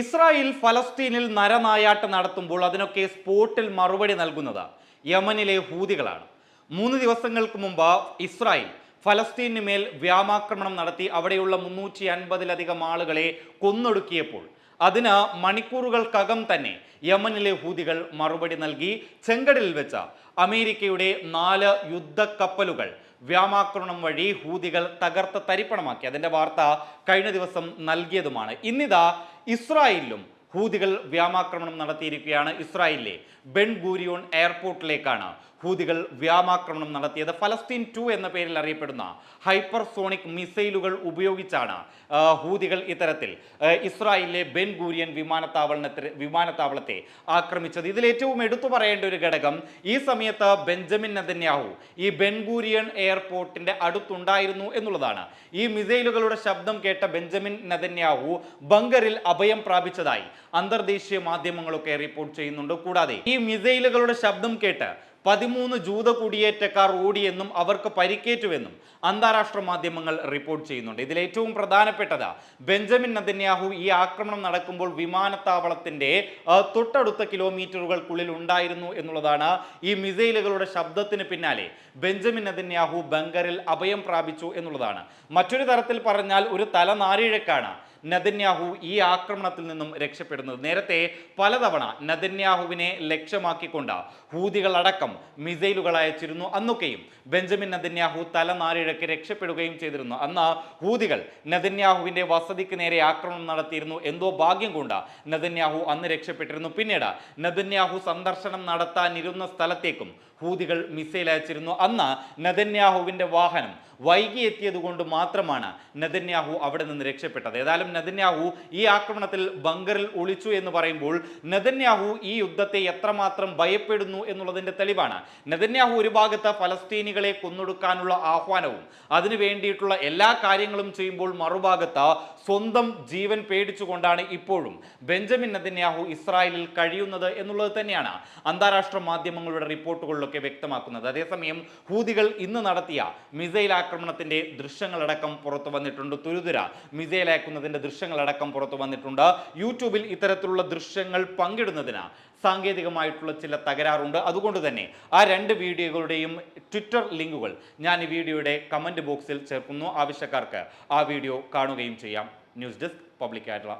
Israel ഫലസ്തീനിൽ നരനായാട്ട് നടത്തുമ്പോൾ അതിനൊക്കെ സ്പോട്ടിൽ മറുപടി നൽകുന്നത് യമനിലെ ഹൂതികളാണ്. മൂന്ന് ദിവസങ്ങൾക്ക് മുമ്പ് ഇസ്രായേൽ ഫലസ്തീനു മേൽ വ്യാമാക്രമണം നടത്തി അവിടെയുള്ള മുന്നൂറ്റി അൻപതിലധികം ആളുകളെ കൊന്നൊടുക്കിയപ്പോൾ അതിന് മണിക്കൂറുകൾക്കകം തന്നെ യമനിലെ ഹൂതികൾ മറുപടി നൽകി. ചെങ്കടലിൽ വെച്ച അമേരിക്കയുടെ നാല് യുദ്ധക്കപ്പലുകൾ വ്യാമാക്രമണം വഴി ഹൂതികൾ തകർത്ത് തരിപ്പണമാക്കി. അതിന്റെ വാർത്ത കഴിഞ്ഞ ദിവസം നൽകിയതുമാണ്. ഇന്നിതാ ഇസ്രായേലിലും ഹൂതികൾ വ്യാമാക്രമണം നടത്തിയിരിക്കുകയാണ് ഇസ്രായേലിലെ ബെൻ ഗൂരിയോൺ എയർപോർട്ടിലേക്കാണ് ഹൂതികൾ വ്യാമാക്രമണം നടത്തിയത്. ഫലസ്തീൻ ടു എന്ന പേരിൽ അറിയപ്പെടുന്ന ഹൈപ്പർസോണിക് മിസൈലുകൾ ഉപയോഗിച്ചാണ് ഹൂതികൾ ഇത്തരത്തിൽ ഇസ്രായേലിലെ ബെൻ ഗൂരിയൻ വിമാനത്താവളത്തെ വിമാനത്താവളത്തെ ആക്രമിച്ചത്. ഇതിൽ ഏറ്റവും എടുത്തു പറയേണ്ട ഒരു ഘടകം ഈ സമയത്ത് ബെഞ്ചമിൻ നദന്യാഹു ഈ ബെൻ ഗൂരിയൻ എയർപോർട്ടിന്റെ അടുത്തുണ്ടായിരുന്നു എന്നുള്ളതാണ്. ഈ മിസൈലുകളുടെ ശബ്ദം കേട്ട ബെഞ്ചമിൻ നദന്യാഹു ബങ്കറിൽ അഭയം പ്രാപിച്ചതായി. അന്തർദേശീയ മാധ്യമങ്ങളൊക്കെ റിപ്പോർട്ട് ചെയ്യുന്നുണ്ട്. കൂടാതെ ഈ മിസൈലുകളുടെ ശബ്ദം കേട്ട് പതിമൂന്ന് ജൂത കുടിയേറ്റക്കാർ ഓടിയെന്നും അവർക്ക് പരിക്കേറ്റുവെന്നും അന്താരാഷ്ട്ര മാധ്യമങ്ങൾ റിപ്പോർട്ട് ചെയ്യുന്നുണ്ട്. ഇതിൽ ഏറ്റവും പ്രധാനപ്പെട്ടത് ബെഞ്ചമിൻ നദന്യാഹു ഈ ആക്രമണം നടക്കുമ്പോൾ വിമാനത്താവളത്തിന്റെ ആ, തൊട്ടടുത്ത കിലോമീറ്ററുകൾക്കുള്ളിൽ ഉണ്ടായിരുന്നു എന്നുള്ളതാണ് ഈ മിസൈലുകളുടെ ശബ്ദത്തിന് പിന്നാലെ ബെഞ്ചമിൻ നദന്യാഹു ബങ്കറിൽ അഭയം പ്രാപിച്ചു എന്നുള്ളതാണ്. മറ്റൊരു തരത്തിൽ പറഞ്ഞാൽ ഒരു തലനാരിഴക്കാണ് നദന്യാഹു ഈ ആക്രമണത്തിൽ നിന്നും രക്ഷപ്പെടുന്നത്. നേരത്തെ പലതവണ നദന്യാഹുവിനെ ലക്ഷ്യമാക്കിക്കൊണ്ട് ഹൂതികളടക്കം മിസൈലുകൾ അയച്ചിരുന്നു. അന്നൊക്കെയും ബെഞ്ചമിൻ നദന്യാഹു തലനാരിഴക്ക് രക്ഷപ്പെടുകയും ചെയ്തിരുന്നു. അന്ന് ഹൂതികൾ നദന്യാഹുവിന്റെ വസതിക്ക് നേരെ ആക്രമണം നടത്തിയിരുന്നു. എന്തോ ഭാഗ്യം കൊണ്ട് നദന്യാഹു അന്ന് രക്ഷപ്പെട്ടിരുന്നു. പിന്നീട് നദന്യാഹു സന്ദർശനം നടത്താനിരുന്ന സ്ഥലത്തേക്കും ഹൂതികൾ മിസൈൽ അയച്ചിരുന്നു. അന്ന് നദന്യാഹുവിന്റെ വാഹനം വൈകി എത്തിയത് കൊണ്ട് മാത്രമാണ് നദന്യാഹു അവിടെ നിന്ന് രക്ഷപ്പെട്ടത്. ഏതായാലും നദന്യാഹു ഈ ആക്രമണത്തിൽ ബങ്കറിൽ ഒളിച്ചു എന്ന് പറയുമ്പോൾ നെതന്യാഹു ഈ യുദ്ധത്തെ എത്രമാത്രം ഭയപ്പെടുന്നു എന്നുള്ളതിന്റെ തെളിവാണ്. നെതന്യാഹു ഒരു ഭാഗത്ത് ഫലസ്തീനികളെ കൊന്നൊടുക്കാനുള്ള ആഹ്വാനവും അതിനു വേണ്ടിയിട്ടുള്ള എല്ലാ കാര്യങ്ങളും ചെയ്യുമ്പോൾ മറുഭാഗത്ത് സ്വന്തം ജീവൻ പേടിച്ചുകൊണ്ടാണ് ഇപ്പോഴും ബെഞ്ചമിൻ നെതന്യാഹു ഇസ്രായേലിൽ കഴിയുന്നത് എന്നുള്ളത് തന്നെയാണ് അന്താരാഷ്ട്ര മാധ്യമങ്ങളുടെ റിപ്പോർട്ടുകളിലൊക്കെ വ്യക്തമാക്കുന്നത്. അതേസമയം ഹൂതികൾ ഇന്ന് നടത്തിയ മിസൈൽ ആക്രമണത്തിന്റെ ദൃശ്യങ്ങളടക്കം പുറത്തു വന്നിട്ടുണ്ട്. തുരുതുര മിസൈൽ അയക്കുന്നതിന്റെ ദൃശ്യങ്ങളടക്കം പുറത്തു വന്നിട്ടുണ്ട്. യൂട്യൂബിൽ ഇത്തരത്തിലുള്ള ദൃശ്യങ്ങൾ പങ്കിടുന്നതിന് സാങ്കേതികമായിട്ടുള്ള ചില തകരാറുണ്ട്. അതുകൊണ്ട് തന്നെ ആ രണ്ട് വീഡിയോകളുടെയും ട്വിറ്റർ ലിങ്കുകൾ ഞാൻ ഈ വീഡിയോയുടെ കമന്റ് ബോക്സിൽ ചേർക്കുന്നു. ആവശ്യക്കാർക്ക് ആ വീഡിയോ കാണുകയും ചെയ്യാം. ന്യൂസ് ഡെസ്ക് പബ്ലിക് ആയിട്ടുള്ള